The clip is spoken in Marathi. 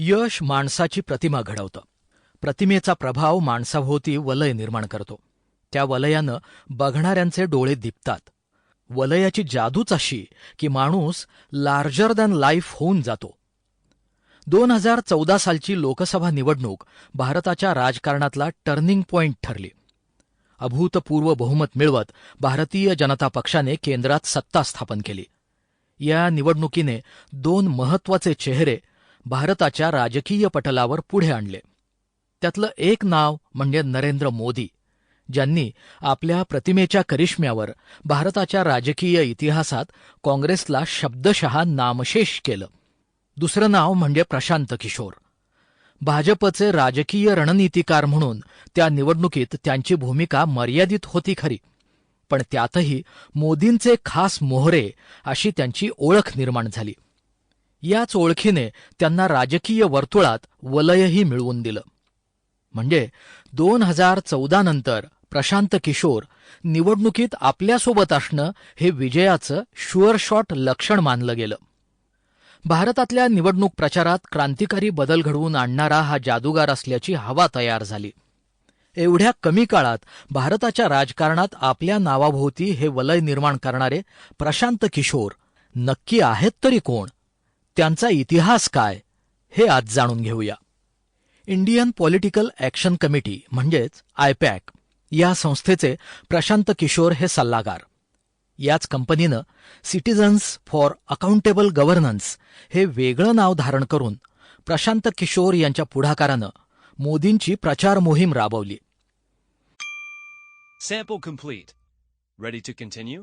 यश माणसाची प्रतिमा घडवतं. प्रतिमेचा प्रभाव माणसाभोवती वलय निर्माण करतो. त्या वलयानं बघणाऱ्यांचे डोळे दिपतात. वलयाची जादूच अशी की माणूस लार्जर दॅन लाईफ होऊन जातो. दोन हजार चौदा सालची लोकसभा निवडणूक भारताच्या राजकारणातला टर्निंग पॉइंट ठरली. अभूतपूर्व बहुमत मिळवत भारतीय जनता पक्षाने केंद्रात सत्ता स्थापन केली. या निवडणुकीने दोन महत्त्वाचे चेहरे भारताच्या राजकीय पटलावर पुढे आणले. त्यातलं एक नाव म्हणजे नरेंद्र मोदी ज्यांनी आपल्या प्रतिमेच्या करिश्म्यावर भारताच्या राजकीय इतिहासात काँग्रेसला शब्दशः नामशेष केलं. दुसरं नाव म्हणजे प्रशांत किशोर. भाजपचे राजकीय रणनीतिकार म्हणून त्या निवडणुकीत त्यांची भूमिका मर्यादित होती खरी पण त्यातही मोदींचे खास मोहरे अशी त्यांची ओळख निर्माण झाली. याच ओळखीने त्यांना राजकीय वर्तुळात वलयही मिळवून दिलं. म्हणजे दोन हजार चौदा नंतर प्रशांत किशोर निवडणुकीत आपल्यासोबत असणं हे विजयाचं शुअर शॉट लक्षण मानलं गेलं. भारतातल्या निवडणूक प्रचारात क्रांतिकारी बदल घडवून आणणारा हा जादूगार असल्याची हवा तयार झाली. एवढ्या कमी काळात भारताच्या राजकारणात आपल्या नावाभोवती हे वलय निर्माण करणारे प्रशांत किशोर नक्की आहेत तरी कोण? त्यांचा इतिहास काय हे आज जाणून घेऊया इंडियन पॉलिटिकल ॲक्शन कमिटी म्हणजेच आयपॅक या संस्थेचे प्रशांत किशोर हे सल्लागार याच कंपनीनं सिटिझन्स फॉर अकाउंटेबल गव्हर्नन्स हे वेगळं नाव धारण करून प्रशांत किशोर यांच्या पुढाकारानं मोदींची प्रचार मोहीम राबवली Sample complete. Ready to continue?